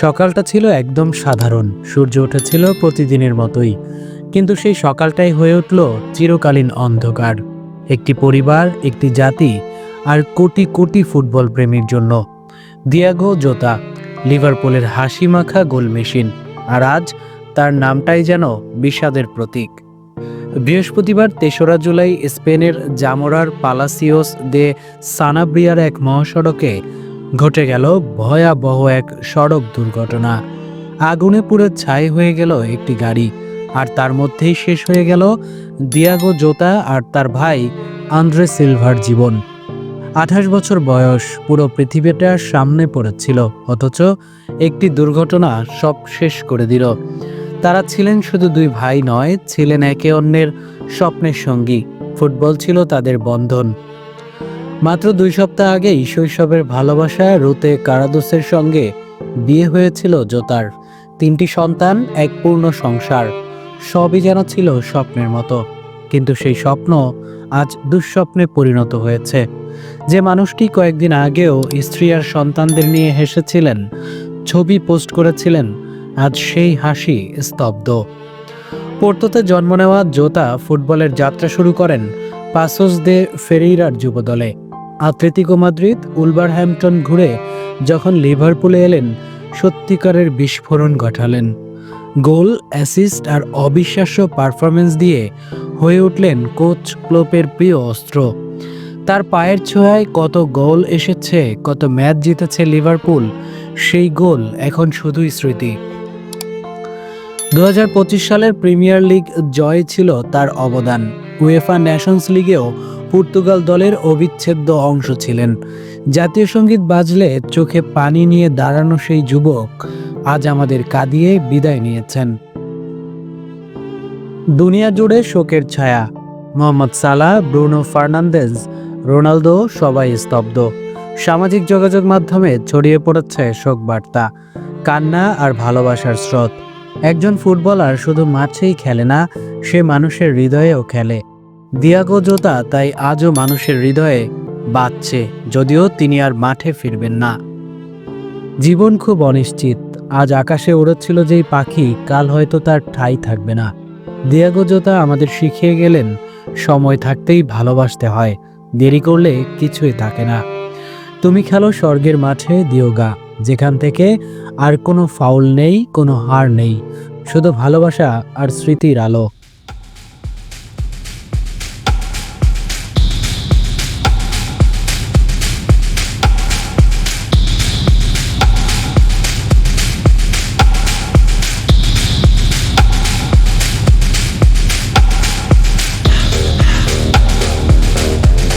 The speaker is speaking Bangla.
সকালটা ছিল একদম সাধারণ, সূর্য উঠেছিল প্রতিদিনের মতোই। কিন্তু সেই সকালটাই হয়ে উঠল চিরকালীন অন্ধকার। একটি পরিবার, একটি জাতি, আর কোটি কোটি ফুটবল প্রেমীর জন্য। দিয়াগো জোতা, লিভারপুলের হাসি মাখা গোল মেশিন, আর আজ তার নামটাই যেন বিষাদের প্রতীক। বৃহস্পতিবার তেসরা জুলাই স্পেনের জামোরার পালাসিওস দে সানাব্রিয়ার এক মহাসড়কে ঘটে গেল ভয়াবহ এক সড়ক দুর্ঘটনা। আগুনে পুরো ছাই হয়ে গেল একটি গাড়ি, আর তার মধ্যেই শেষ হয়ে গেল দিয়াগো জোতা আর তার ভাই আন্দ্রে সিলভার জীবন। আঠাশ বছর বয়স, পুরো পৃথিবীটা সামনে পড়েছিল, অথচ একটি দুর্ঘটনা সব শেষ করে দিল। তারা ছিলেন শুধু দুই ভাই নয়, ছিলেন একে অন্যের স্বপ্নের সঙ্গী। ফুটবল ছিল তাদের বন্ধন। মাত্র দুই সপ্তাহ আগেই শৈশবের ভালোবাসা, রুতে কারাদোসের সঙ্গে বিয়ে হয়েছিল জোতার। তিনটি সন্তান, এক পূর্ণ সংসার। সবই যেন ছিল স্বপ্নের মতো। কিন্তু সেই স্বপ্ন আজ দুঃস্বপ্নে পরিণত হয়েছে। যে মানুষটি কয়েকদিন আগেও স্ত্রী আর সন্তানদের নিয়ে হেসেছিলেন, ছবি পোস্ট করেছিলেন, আজ সেই হাসি স্তব্ধ। পোর্তোতে জন্ম নেওয়া জোতা ফুটবলের যাত্রা শুরু করেন পাসোস দে ফেরিরার যুবদলে। আতলেতিকো মাদ্রিদ, উলভারহ্যাম্পটন ঘুরে যখন লিভারপুলে এলেন, সত্যিকারের বিস্ফোরণ ঘটালেন। গোল, অ্যাসিস্ট আর অবিশ্বাস্য পারফরমেন্স দিয়ে হয়ে উঠলেন কোচ ক্লোপের প্রিয় অস্ত্র। তার পায়ের ছোঁয়ায় কত গোল এসেছে, কত ম্যাচ জিতেছে লিভারপুল, সেই গোল এখন শুধুই স্মৃতি। দু হাজার পঁচিশ সালের প্রিমিয়ার লিগ জয় ছিল তার অবদান। উয়েফা ন্যাশনস লিগেও পর্তুগাল দলের অবিচ্ছেদ্য অংশ ছিলেন। জাতীয় সংগীত বাজলে চোখে পানি নিয়ে দাঁড়ানো সেই যুবক আজ আমাদের কাঁদিয়ে বিদায় নিয়েছেন। দুনিয়া জুড়ে শোকের ছায়া। Mohamed Salah, Bruno Fernandes, Ronaldo সবাই স্তব্ধ। সামাজিক যোগাযোগ মাধ্যমে ছড়িয়ে পড়েছে শোক বার্তা কান্না আর ভালোবাসার স্রোত। একজন ফুটবলার শুধু মাঠেই খেলে না, সে মানুষের হৃদয়েও খেলে। দিয়াগো জোতা তাই আজও মানুষের হৃদয়ে বাঁচছে, যদিও তিনি আর মাঠে ফিরবেন না। জীবন খুব অনিশ্চিত, আজ আকাশে উড়েছিল যেই পাখি, কাল হয়তো তার ঠাই থাকবে না। দিয়াগো জোতা আমাদের শিখিয়ে গেলেন, সময় থাকতেই ভালোবাসতে হয়, দেরি করলে কিছুই থাকে না। তুমি খেলো স্বর্গের মাঠে দিয়োগা যেখান থেকে আর কোনো ফাউল নেই, কোনো হার নেই, শুধু ভালোবাসা আর স্মৃতির আলো।